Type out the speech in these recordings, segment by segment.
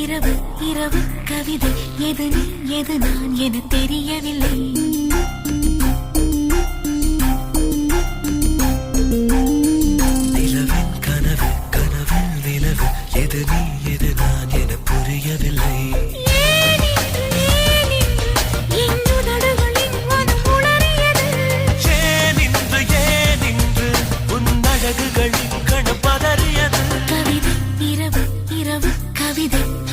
இரவு இரவு கவிதை. எது நீ எது நான் என தெரியவில்லை. நிலவின் கனவு கனவில் நிலவு. எது நீ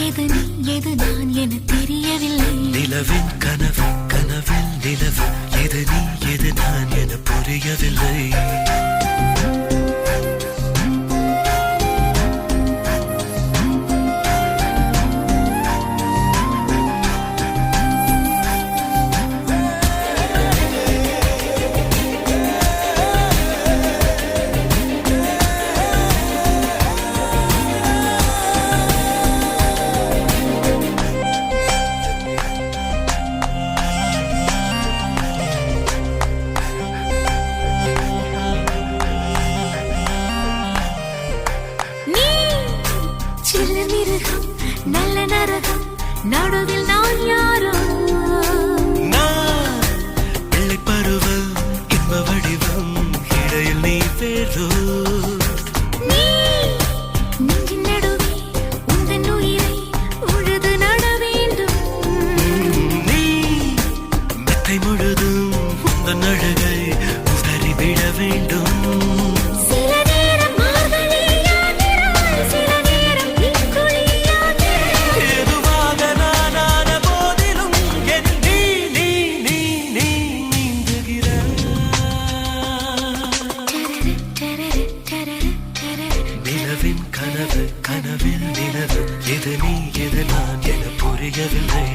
எது நீ எது நான் என தெரியவில்லை. நிலவின் கனவு கனவில் நிலவு. எது நீ எது நான் என புரியவில்லை. நடுவில் நிலவின் கனவு கனவில் நிலவு. எது நீ எது நான் என புரியவில்லை.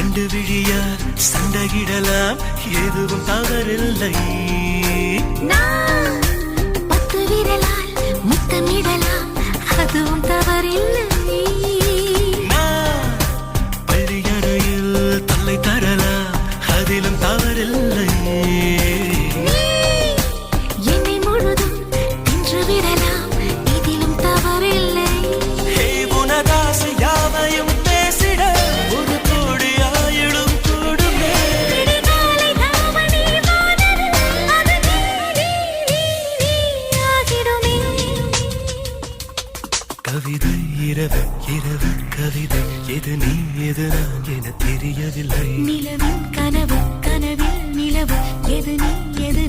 ரெண்டு விழியார் சண்டையிடலாம். எதுவும் தவறில்லை. நான் இரவு இரவு கவிதை. எது நீ எது நான் என தெரியவில்லை. நிலவின் கனவு கனவில் நிலவு எது நீ எது